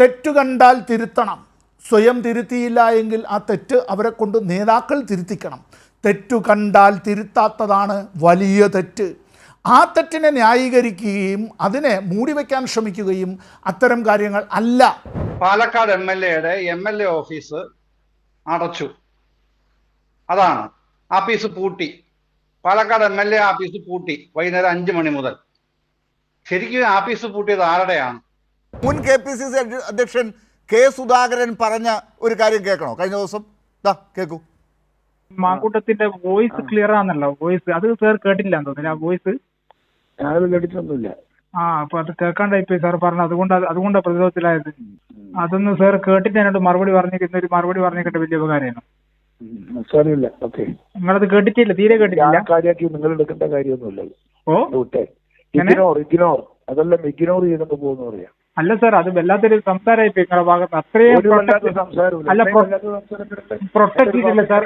തെറ്റു കണ്ടാൽ തിരുത്തണം. സ്വയം തിരുത്തിയില്ല എങ്കിൽ ആ തെറ്റ് അവരെ കൊണ്ട് നേതാക്കൾ തിരുത്തിക്കണം. തെറ്റു കണ്ടാൽ തിരുത്താത്തതാണ് വലിയ തെറ്റ്. ആ തെറ്റിനെ ന്യായീകരിക്കുകയും അതിനെ മൂടിവെക്കാൻ ശ്രമിക്കുകയും അത്തരം കാര്യങ്ങൾ അല്ല. പാലക്കാട് എം എൽ എയുടെ എം എൽ എ ഓഫീസ് അടച്ചു. അതാണ്. ആഫീസ് പൂട്ടി. Palakkad M L A office പൂട്ടി വൈകുന്നേരം അഞ്ചു മണി മുതൽ. ശരിക്കും ആഫീസ് പൂട്ടിയത് ആരുടെയാണ്? മുൻ കെ പി സി സി അധ്യക്ഷൻ കെ സുധാകരൻ പറഞ്ഞ ഒരു കാര്യം കേൾക്കണോ? കഴിഞ്ഞ ദിവസം? ദാ കേൾക്കൂ. മാങ്കൂട്ടത്തിന്റെ വോയിസ് ക്ലിയർ ആണല്ലോ. വോയിസ് അത് സാർ കേട്ടില്ല തോന്നുന്നു. ആ വോയിസ്? ഞാനത് കേട്ടിട്ടൊന്നുമില്ല. ആ അപ്പൊ അത് കേൾക്കാണ്ടായിപ്പോയി സാർ പറഞ്ഞു അതുകൊണ്ട് അതുകൊണ്ട് അതുകൊണ്ടാണ് പ്രതിരോധത്തിലായത് അതൊന്ന് സാർ കേട്ടിട്ട് എന്നോട് മറുപടി പറഞ്ഞിരിക്കുന്ന ഒരു മറുപടി പറഞ്ഞിട്ട് വലിയ ഉപകാരമാണ് സാരമില്ല. ഓക്കെ. നിങ്ങളത് കേട്ടിട്ടില്ല. തീരെ കേട്ടിട്ടില്ല. കാര്യമാക്കി നിങ്ങൾ എടുക്കേണ്ട കാര്യമൊന്നുമില്ല. ഓ? Ignore ignore. അതെല്ലാം ഇഗ്നോർ ചെയ്തങ്ങ് പോകുന്ന പറയാം അല്ല സാർ അത് വല്ലാത്തൊരു സംസാരമായി പോയി നിങ്ങളുടെ ഭാഗത്ത്. അത്രയും അല്ല. പ്രൊട്ടക്ട് ചെയ്തില്ല സാർ.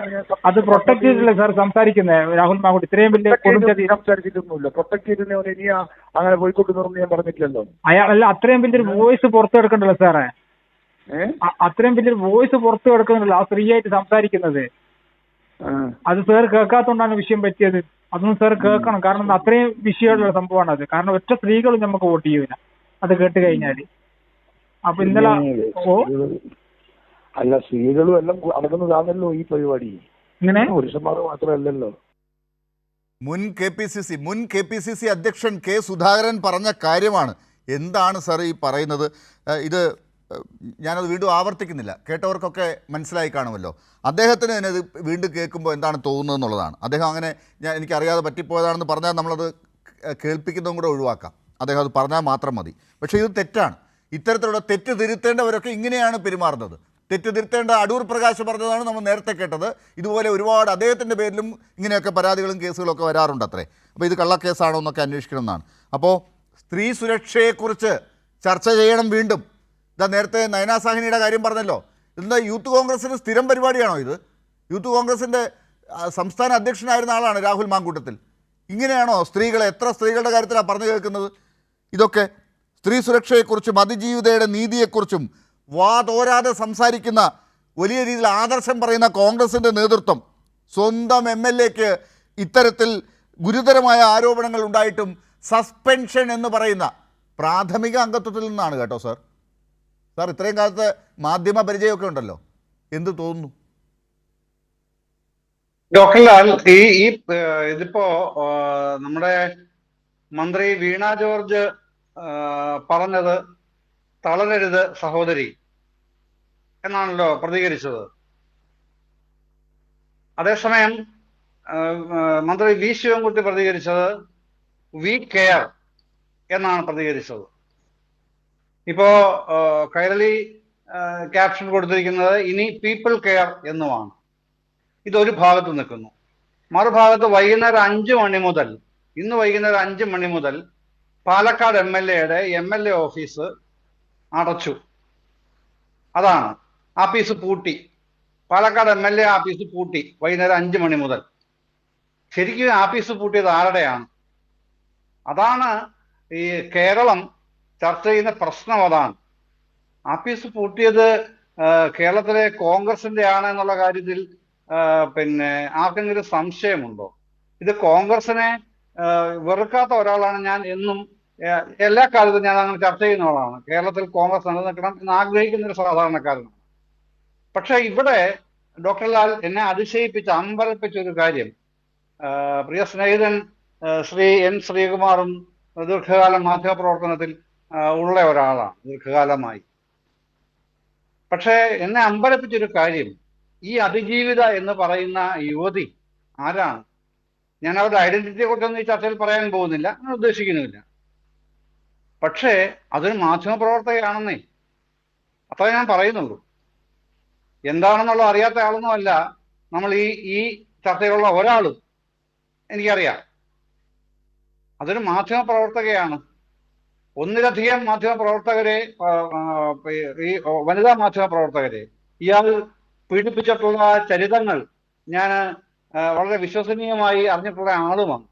അത് പ്രൊട്ടക്ട് ചെയ്തില്ല സാർ സംസാരിക്കുന്നത് രാഹുൽ മാങ്കുട്ടി ഇത്രയും വലിയ കൊടുംചതി അങ്ങനെ ഞാൻ പറഞ്ഞിട്ടില്ലല്ലോ. അയാൾ അല്ല അത്രയും വലിയൊരു വോയിസ് പുറത്തു കിടക്കണ്ടല്ലോ സാറേ. അത്രയും വലിയൊരു വോയിസ് പുറത്തു കിടക്കുന്നുണ്ടല്ലോ ആ ഫ്രീ ആയിട്ട് സംസാരിക്കുന്നത് അത് സാർ കേൾക്കാത്തോണ്ടാണ് വിഷയം പറ്റിയത്. അതൊന്നും സാർ കേൾക്കണം. കാരണം അത്രയും വിഷയമുള്ള സംഭവമാണ് അത് കാരണം ഒറ്റ സ്ത്രീകളും നമുക്ക് വോട്ട് ചെയ്യൂല അത് കേട്ട് കഴിഞ്ഞാൽ. അപ്പൊ ഇന്നലെ ഓ. അല്ല സ്ത്രീകളും എല്ലാം അടങ്ങുന്നതാണല്ലോ ഈ പരിപാടി. ഇങ്ങനെ? പുരുഷന്മാർ മാത്രമല്ലല്ലോ. മുൻ കെ പി സി സി മുൻ കെ പി സി സി അധ്യക്ഷൻ കെ സുധാകരൻ പറഞ്ഞ കാര്യമാണ്. എന്താണ് സർ ഈ പറയുന്നത്? ഇത് ഞാനത് വീണ്ടും ആവർത്തിക്കുന്നില്ല. കേട്ടവർക്കൊക്കെ മനസ്സിലായി കാണുമല്ലോ. അദ്ദേഹത്തിന് തന്നെ ഇത് വീണ്ടും കേൾക്കുമ്പോൾ എന്താണ് തോന്നുന്നത് എന്നുള്ളതാണ്. അദ്ദേഹം അങ്ങനെ ഞാൻ എനിക്കറിയാതെ പറ്റിപ്പോയതാണെന്ന് പറഞ്ഞാൽ നമ്മളത് കേൾപ്പിക്കുന്നതും കൂടെ ഒഴിവാക്കാം. അദ്ദേഹം അത് പറഞ്ഞാൽ മാത്രം മതി. പക്ഷേ ഇത് തെറ്റാണ്. ഇത്തരത്തിലുള്ള തെറ്റ് തിരുത്തേണ്ടവരൊക്കെ ഇങ്ങനെയാണ് പെരുമാറുന്നത്. തെറ്റ് തിരുത്തേണ്ട അടൂർ പ്രകാശ് പറഞ്ഞതാണ് നമ്മൾ നേരത്തെ കേട്ടത്. ഇതുപോലെ ഒരുപാട് അദ്ദേഹത്തിന്റെ പേരിലും ഇങ്ങനെയൊക്കെ പരാതികളും കേസുകളും ഒക്കെ വരാറുണ്ട് അത്രേ അപ്പോൾ ഇത് കള്ളക്കേസാണോ എന്നൊക്കെ അന്വേഷിക്കണം എന്നാണ്. അപ്പോൾ സ്ത്രീ സുരക്ഷയെക്കുറിച്ച് ചർച്ച ചെയ്യണം വീണ്ടും. ഇതാ നേരത്തെ നയനാ സാഹിനിയുടെ കാര്യം പറഞ്ഞല്ലോ. ഇതെന്താ യൂത്ത് കോൺഗ്രസിന് സ്ഥിരം പരിപാടിയാണോ ഇത്? യൂത്ത് കോൺഗ്രസിന്റെ സംസ്ഥാന അധ്യക്ഷനായിരുന്ന ആളാണ് രാഹുൽ മാങ്കൂട്ടത്തിൽ. ഇങ്ങനെയാണോ സ്ത്രീകളെ എത്ര സ്ത്രീകളുടെ കാര്യത്തിലാണ് പറഞ്ഞു കേൾക്കുന്നത്? ഇതൊക്കെ സ്ത്രീ സുരക്ഷയെക്കുറിച്ചും അതിജീവിതയുടെ നീതിയെക്കുറിച്ചും വാതോരാതെ സംസാരിക്കുന്ന വലിയ രീതിയിൽ ആദർശം പറയുന്ന കോൺഗ്രസിന്റെ നേതൃത്വം സ്വന്തം എം എൽ എക്ക് ഇത്തരത്തിൽ ഗുരുതരമായ ആരോപണങ്ങൾ ഉണ്ടായിട്ടും സസ്പെൻഷൻ എന്ന് പറയുന്ന പ്രാഥമിക അംഗത്വത്തിൽ നിന്നാണ് കേട്ടോ സാർ. സാർ ഇത്രയും കാലത്ത് മാധ്യമ പരിചയമൊക്കെ ഉണ്ടല്ലോ. എന്ത് തോന്നുന്നു? ഡോക്ടർ ഈ ഇതിപ്പോ നമ്മുടെ മന്ത്രി വീണ ജോർജ് പറഞ്ഞത് തളരരുത് സഹോദരി എന്നാണല്ലോ പ്രതികരിച്ചത്. അതേസമയം മന്ത്രി വി ശിവൻകുട്ടി പ്രതികരിച്ചത് വി കെയർ എന്നാണ് പ്രതികരിച്ചത്. ഇപ്പോ കൈരളി ക്യാപ്ഷൻ കൊടുത്തിരിക്കുന്നത് ഇനി പീപ്പിൾ കെയർ എന്നുമാണ്. ഇതൊരു ഭാഗത്ത് നിൽക്കുന്നു. മറുഭാഗത്ത് വൈകുന്നേരം അഞ്ചു മണി മുതൽ ഇന്ന് വൈകുന്നേരം അഞ്ചു മണി മുതൽ പാലക്കാട് എം എൽ എയുടെ എം എൽ എ ഓഫീസ് അടച്ചു. അതാണ്. ആഫീസ് പൂട്ടി. Palakkad M L A office പൂട്ടി വൈകുന്നേരം അഞ്ചു മണി മുതൽ. ശരിക്കും ആഫീസ് പൂട്ടിയത് ആരുടെയാണ്? അതാണ് ഈ കേരളം ചർച്ച ചെയ്യുന്ന പ്രശ്നം അതാണ്. ആഫീസ് പൂട്ടിയത് കേരളത്തിലെ കോൺഗ്രസിന്റെ ആണ് എന്നുള്ള കാര്യത്തിൽ പിന്നെ ആർക്കെങ്കിലും സംശയമുണ്ടോ? ഇത് കോൺഗ്രസിനെ വെറുക്കാത്ത ഒരാളാണ് ഞാൻ എന്നും എല്ലാ കാലത്തും ഞാൻ അങ്ങനെ ചർച്ച ചെയ്യുന്ന ആളാണ്. കേരളത്തിൽ കോൺഗ്രസ് നിലനിൽക്കണം എന്ന് ആഗ്രഹിക്കുന്ന ഒരു സാധാരണക്കാരനാണ്. പക്ഷെ ഇവിടെ ഡോക്ടർ ലാൽ എന്നെ അതിശയിപ്പിച്ച അമ്പരപ്പിച്ച ഒരു കാര്യം പ്രിയ സ്നേഹിതൻ ശ്രീ എൻ ശ്രീകുമാറും ദീർഘകാല മാധ്യമപ്രവർത്തനത്തിൽ ഉള്ള ഒരാളാണ് ദീർഘകാലമായി. പക്ഷേ എന്നെ അമ്പരപ്പിച്ചൊരു കാര്യം ഈ അതിജീവിത എന്ന് പറയുന്ന യുവതി ആരാണ്? ഞാൻ അവരുടെ ഐഡന്റിറ്റിയെ കുറിച്ചൊന്നും ഈ ചർച്ചയിൽ പറയാൻ പോകുന്നില്ല. ഞാൻ ഉദ്ദേശിക്കുന്നുമില്ല. പക്ഷേ അതൊരു മാധ്യമപ്രവർത്തകയാണെന്നേ. അത്ര ഞാൻ പറയുന്നുള്ളൂ. എന്താണെന്നുള്ള അറിയാത്ത ആളൊന്നുമല്ല നമ്മൾ ഈ ഈ ചർച്ചയിലുള്ള ഒരാളും എനിക്കറിയാം. അതൊരു മാധ്യമപ്രവർത്തകയാണ്. ഒന്നിലധികം മാധ്യമപ്രവർത്തകരെ ഈ വനിതാ മാധ്യമപ്രവർത്തകരെ ഇയാൾ പീഡിപ്പിച്ചിട്ടുള്ള ചരിതങ്ങൾ ഞാൻ വളരെ വിശ്വസനീയമായി അറിഞ്ഞിട്ടുള്ള ആളുമാണ്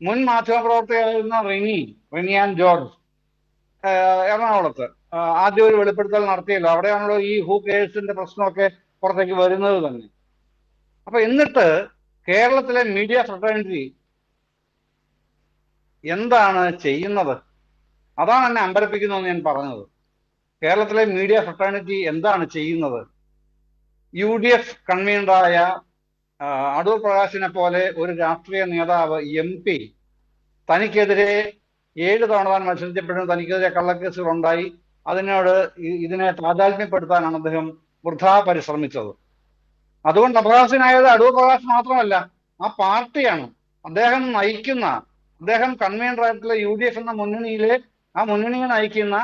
മുൻ മാധ്യമപ്രവർത്തകയായിരുന്ന റിനി റിനിയാൻ ജോർജ് ഏഹ്, എറണാകുളത്ത്. ആദ്യം ഒരു വെളിപ്പെടുത്തൽ നടത്തിയല്ലോ. അവിടെയാണല്ലോ ഈ ഹൂ കേസിന്റെ പ്രശ്നമൊക്കെ പുറത്തേക്ക് വരുന്നത് തന്നെ. അപ്പൊ എന്നിട്ട് കേരളത്തിലെ മീഡിയ ഫ്രട്ടേണിറ്റി എന്താണ് ചെയ്യുന്നത്? അതാണ് എന്നെ അമ്പരപ്പിക്കുന്നതെന്ന് ഞാൻ പറഞ്ഞത്. കേരളത്തിലെ മീഡിയ ഫ്രട്ടേണിറ്റി എന്താണ് ചെയ്യുന്നത്? യു ഡി എഫ് കൺവീനറായ അടൂർ പ്രകാശിനെ പോലെ ഒരു രാഷ്ട്രീയ നേതാവ് എം പി തനിക്കെതിരെ ഏഴ് തവണ താൻ മത്സരിച്ചപ്പോഴും തനിക്കെതിരെ കള്ളക്കേസുകൾ ഉണ്ടായി. അതിനോട് ഇതിനെ താതാത്മ്യപ്പെടുത്താനാണ് അദ്ദേഹം വൃഥാ പരിശ്രമിച്ചത്. അതുകൊണ്ട് അപകാശനായത് അടൂർ പ്രകാശ് മാത്രമല്ല ആ പാർട്ടിയാണ്. അദ്ദേഹം നയിക്കുന്ന അദ്ദേഹം കൺവീനർ ആയിട്ടുള്ള യു ഡി എഫ് എന്ന മുന്നണിയിലെ ആ മുന്നണിയെ നയിക്കുന്ന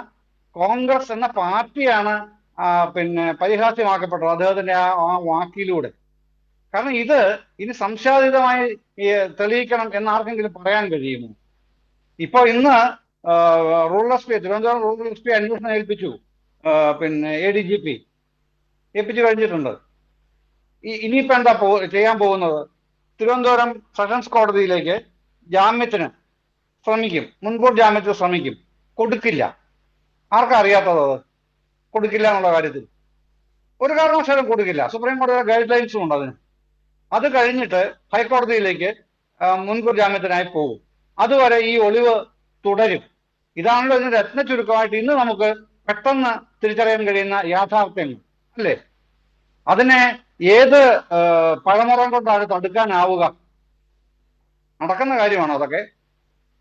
കോൺഗ്രസ് എന്ന പാർട്ടിയാണ് പിന്നെ പരിഹാസ്യമാക്കപ്പെട്ടത് അദ്ദേഹത്തിന്റെ ആ വാക്കിലൂടെ. കാരണം ഇത് ഇനി സംശയാതീതമായി തെളിയിക്കണം എന്ന് ആർക്കെങ്കിലും പറയാൻ കഴിയുമോ? ഇപ്പൊ ഇന്ന് rural S P Thiruvananthapuram rural S P അന്വേഷണം ഏൽപ്പിച്ചു. പിന്നെ എ ഡി ജി പി ഏൽപ്പിച്ചു കഴിഞ്ഞിട്ടുണ്ട്. ഇനിയിപ്പോ എന്താ ചെയ്യാൻ പോകുന്നത്? തിരുവനന്തപുരം സെഷൻസ് കോടതിയിലേക്ക് ജാമ്യത്തിന് ശ്രമിക്കും. മുൻകൂർ ജാമ്യത്തിന് ശ്രമിക്കും. കൊടുക്കില്ല. ആർക്കാ അറിയാത്തത് കൊടുക്കില്ല എന്നുള്ള കാര്യത്തിൽ. ഒരു കാരണവശാലും കൊടുക്കില്ല. സുപ്രീം കോടതിയുടെ ഗൈഡ് ലൈൻസും ഉണ്ട് അതിന് അത് കഴിഞ്ഞിട്ട് ഹൈക്കോടതിയിലേക്ക് മുൻകൂർ ജാമ്യത്തിനായി പോകും. അതുവരെ ഈ ഒളിവ് തുടരും. ഇതാണല്ലോ ഇതിന്റെ രത്ന ചുരുക്കമായിട്ട് ഇന്ന് നമുക്ക് പെട്ടെന്ന് തിരിച്ചറിയാൻ കഴിയുന്ന യാഥാർത്ഥ്യങ്ങൾ അല്ലേ? അതിനെ ഏത് പഴമുറം കൊണ്ടാണ് തടുക്കാനാവുക? നടക്കുന്ന കാര്യമാണോ അതൊക്കെ?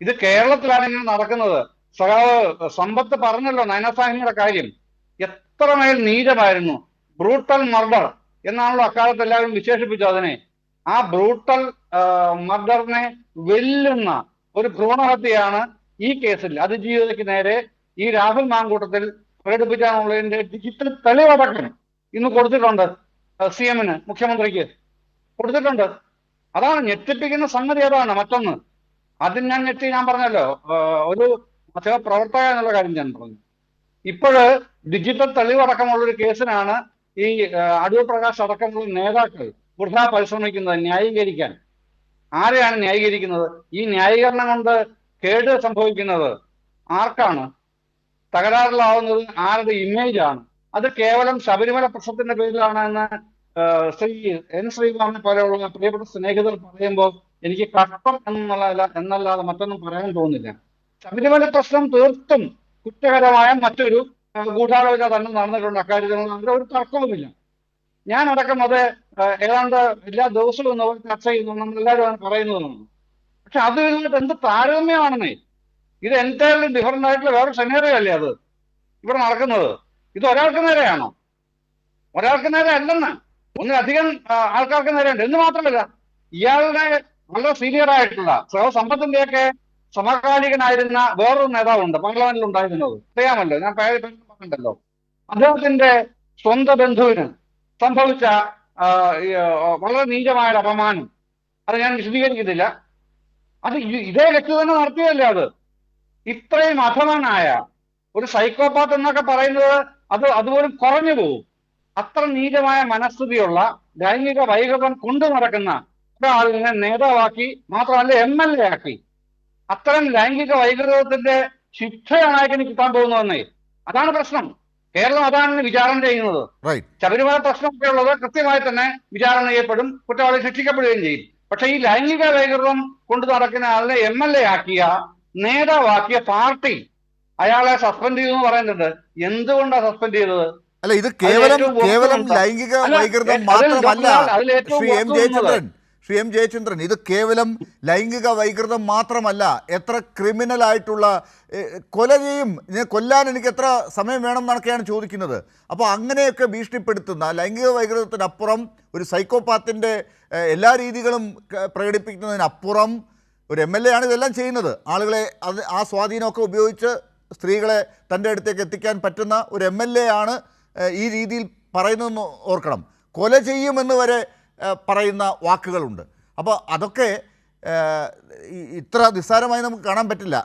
ഇത് കേരളത്തിലാണ് ഇങ്ങനെ നടക്കുന്നത്. സഖാവ് സമ്പത്ത് പറഞ്ഞല്ലോ നയനസാഹിനിയുടെ കാര്യം. എത്രമേൽ നീചമായിരുന്നു. Brutal murder. എന്നാണല്ലോ അക്കാലത്ത് എല്ലാവരും വിശേഷിപ്പിച്ചു അതിനെ. ആ ബ്രൂട്ടൽ മർഡറിനെ വെല്ലുന്ന ഒരു ഭ്രൂണഹത്യയാണ് ഈ കേസിൽ. അതിജീവിതയ്ക്ക് നേരെ ഈ രാഹുൽ മാങ്കൂട്ടത്തിൽ പ്രകടിപ്പിക്കാനുള്ളതിന്റെ ഡിജിറ്റൽ തെളിവടക്കം ഇന്ന് കൊടുത്തിട്ടുണ്ട് സി എമ്മിന് മുഖ്യമന്ത്രിക്ക്. കൊടുത്തിട്ടുണ്ട്. അതാണ് ഞെട്ടിപ്പിക്കുന്ന സംഗതി അതാണ് മറ്റൊന്ന്. ആദ്യം ഞാൻ ഞെട്ടി ഞാൻ പറഞ്ഞല്ലോ ഒരു പ്രവർത്തക എന്നുള്ള കാര്യം ഞാൻ പറഞ്ഞു. ഇപ്പോഴ് ഡിജിറ്റൽ തെളിവടക്കമുള്ള ഒരു കേസിനാണ് ഈ അടൂർ പ്രകാശ് അടക്കമുള്ള നേതാക്കൾ വൃഥാ പരിശ്രമിക്കുന്നത് ന്യായീകരിക്കാൻ. ആരെയാണ് ന്യായീകരിക്കുന്നത്? ഈ ന്യായീകരണം കൊണ്ട് കേട് സംഭവിക്കുന്നത് ആർക്കാണ്? തകരാറിലാവുന്നത് ആരുടെ ഇമേജ് ആണ്? അത് കേവലം ശബരിമല പ്രശ്നത്തിന്റെ പേരിലാണ് എന്ന് ശ്രീ എൻ ശ്രീകുമാറിനെ പോലെയുള്ള പ്രിയപ്പെട്ട സ്നേഹിതർ പറയുമ്പോൾ എനിക്ക് കഷ്ടം എന്നുള്ള എന്നല്ലാതെ മറ്റൊന്നും പറയാൻ തോന്നുന്നില്ല. ശബരിമല പ്രശ്നം തീർത്തും കുറ്റകരമായ മറ്റൊരു ഗൂഢാലോചന തന്നെ നടന്നിട്ടുണ്ട് അക്കാര്യത്തിൽ ഒരു തർക്കവുമില്ല. ഞാൻ അടക്കം അത് ഏതാണ്ട് എല്ലാ ദിവസവും നമ്മൾ ചർച്ച ചെയ്യുന്നു അത് പറയുന്നതാണ് പക്ഷെ അത് ഇതിനകത്ത് എന്ത് താരതമ്യമാണെന്നേ? ഇത് എന്റയർലി ഡിഫറെന്റ് ആയിട്ടുള്ള വേറെ സെനേറിയോ അല്ലേ അത്? ഇവിടെ നടക്കുന്നത്. ഇത് ഒരാൾക്ക് നേരെയാണോ? ഒരാൾക്ക് നേരെ അല്ലെന്ന്. ഒന്നിലധികം ആൾക്കാർക്ക് നേരെയുണ്ട്. എന്ന് മാത്രമല്ല ഇയാളുടെ വളരെ സീനിയർ ആയിട്ടുള്ള സർവസമ്പത്തിന്റെയൊക്കെ സമകാലികനായിരുന്ന വേറൊരു നേതാവുണ്ട് പാർലമെന്റിൽ ഉണ്ടായിരുന്നത് അറിയാമല്ലോ ഞാൻ പറഞ്ഞിട്ടുണ്ടല്ലോ അദ്ദേഹത്തിന്റെ സ്വന്തം ബന്ധുവിന് സംഭവിച്ച വളരെ നീചമായ ഒരു അപമാനം. അത് ഞാൻ വിശദീകരിക്കുന്നില്ല. അത് ഇതേ വ്യക്തി തന്നെ നടത്തിയല്ലേ അത്? ഇത്രയും അധമനായ ഒരു സൈക്കോപാത്ത് എന്നൊക്കെ പറയുന്നത് അത് അതുപോലും കുറഞ്ഞു പോകും അത്ര നീചമായ മനസ്ഥിതിയുള്ള ലൈംഗിക വൈകൃതം കൊണ്ടു നടക്കുന്ന ഒരാളിനെ നേതാവാക്കി മാത്രമല്ല എം എൽ എ ആക്കി. അത്തരം ലൈംഗിക വൈകൃതത്തിന്റെ ശിക്ഷയാണ് അയാൾക്ക് കിട്ടാൻ പോകുന്നതെന്നേ. അതാണ് പ്രശ്നം. കേരളം അതാണ് വിചാരണ ചെയ്യുന്നത്. ശബരിമല പ്രശ്നമൊക്കെ ഉള്ളത് കൃത്യമായി തന്നെ വിചാരണ ചെയ്യപ്പെടും കുറ്റവാളി ശിക്ഷിക്കപ്പെടുകയും ചെയ്യും. പക്ഷെ ഈ ലൈംഗിക വൈകൃതം കൊണ്ട് നടക്കുന്ന ആളിനെ എം എൽ എ ആക്കിയ നേതാവാക്കിയ പാർട്ടി അയാളെ സസ്പെൻഡ് ചെയ്തു എന്ന് പറയുന്നുണ്ട്. എന്തുകൊണ്ടാണ് സസ്പെൻഡ് ചെയ്തത്? അല്ല ഇത് കേവലം കേവലം ലൈംഗിക വൈകൃതം മാത്രമല്ല ശ്രീ എം ജയചന്ദ്രൻ ശ്രീ എം ജയചന്ദ്രൻ ഇത് കേവലം ലൈംഗിക വൈകൃതം മാത്രമല്ല എത്ര ക്രിമിനൽ ആയിട്ടുള്ള കൊല ചെയ്യും കൊല്ലാൻ എനിക്ക് എത്ര സമയം വേണം എന്നൊക്കെയാണ് ചോദിക്കുന്നത്. അപ്പോൾ അങ്ങനെയൊക്കെ ഭീഷണിപ്പെടുത്തുന്ന ലൈംഗിക വൈകൃതത്തിനപ്പുറം ഒരു സൈക്കോപാത്തിന്റെ എല്ലാ രീതികളും പ്രകടിപ്പിക്കുന്നതിനപ്പുറം ഒരു എം എൽ എ ആണ് ഇതെല്ലാം ചെയ്യുന്നത്. ആളുകളെ അത് ആ സ്വാധീനമൊക്കെ ഉപയോഗിച്ച് സ്ത്രീകളെ തന്റെ അടുത്തേക്ക് എത്തിക്കാൻ പറ്റുന്ന ഒരു എം എൽ എ ആണ് ഈ രീതിയിൽ പറയുന്നതെന്ന് ഓർക്കണം. കൊല ചെയ്യുമെന്ന് വരെ പറയുന്ന വാക്കുകളുണ്ട്. അപ്പോൾ അതൊക്കെ ഇത്ര നിസ്സാരമായി നമുക്ക് കാണാൻ പറ്റില്ല.